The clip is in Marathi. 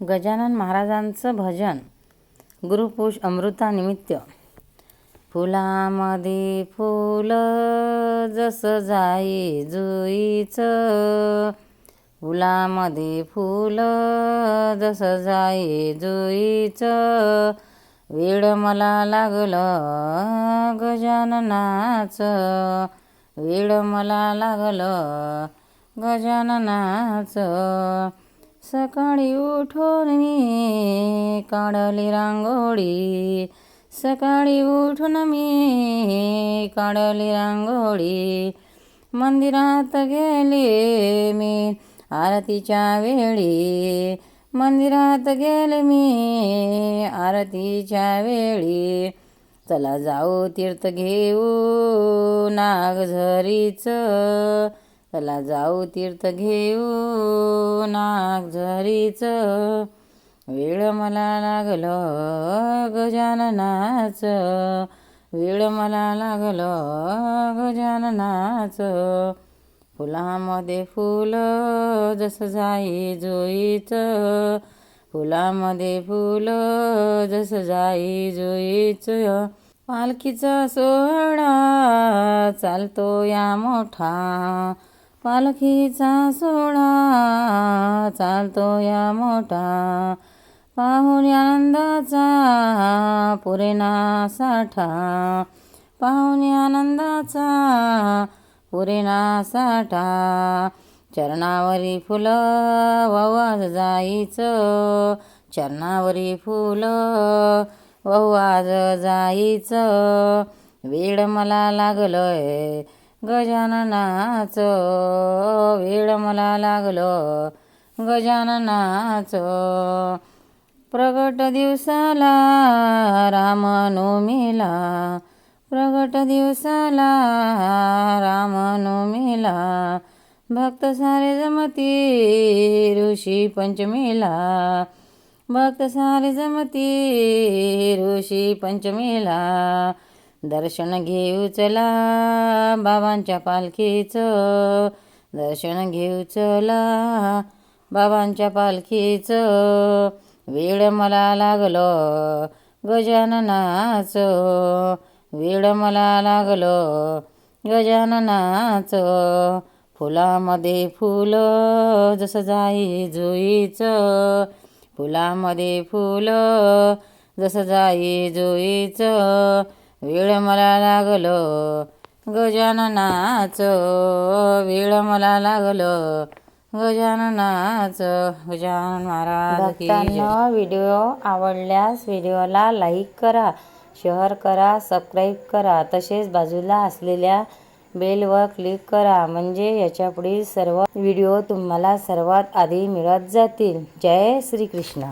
गजानन महाराजांचं भजन गुरुपुष अमृतानिमित्त फुलामध्ये फुल जसं जाई जुईचं फुलामध्ये फुल जसं जाई जुईचं. वेळ मला लागलं गजाननाचं वेळ मला लागलं गजाननाचं. सकाळी उठून मी काढली रांगोळी. सकाळी उठून मी काढली रांगोळी. मंदिरात गेले मी आरतीच्या वेळी. मंदिरात गेले मी आरतीच्या वेळी. चला जाऊ तीर्थ घेऊ नागझरीचं. चला जाऊ तीर्थ घेऊ नागझरीचं वेळ मला लागलं गजाननाच वेळ मला लागलं गजाननाच फुलामध्ये फुलं जसं जाई जोईचं. फुलामध्ये फुलं जसं जाई जोईचं. पालखीचा सोहळा चालतो या मोठा. पालखीचा सोहळा चालतो या मोठा. पाहुणे आनंदाचा पुरेना साठा. पाहुणे आनंदाचा पुरेना साठा. चरणावरी फुलं ववाज जाईचं चरणावरी फुलं ववाज जाईचं वेळ मला लागलोय. गजाननाचो वेळ मला लागलं. गजाननाचो प्रगट दिवसाला रामनवमीला. प्रगट दिवसाला रामनवमीला. भक्त सारे जमती ऋषी पंचमीला. भक्त सारे जमती ऋषी पंचमीला. दर्शन घेऊ चला बाबांच्या पालखीचं. दर्शन घेऊ चला बाबांच्या पालखीचं. वेळ मला लागलो गजाननाचं. वेळ मला लागलो गजाननाचं. फुलामध्ये फुलं जसं जाई जुईचं. फुलामध्ये फुलं जसं जाई जुईचं. वेळ मला लागलं गजाननाचं वेळ मला लागलं गजाननाचं गजानन महाराज की जय. व्हिडिओ आवडल्यास व्हिडिओला लाईक करा शेअर करा सबस्क्राईब करा तसेच बाजूला असलेल्या बेलवर क्लिक करा म्हणजे याच्यापुढील सर्व व्हिडिओ तुम्हाला सर्वात आधी मिळत जातील जय श्रीकृष्ण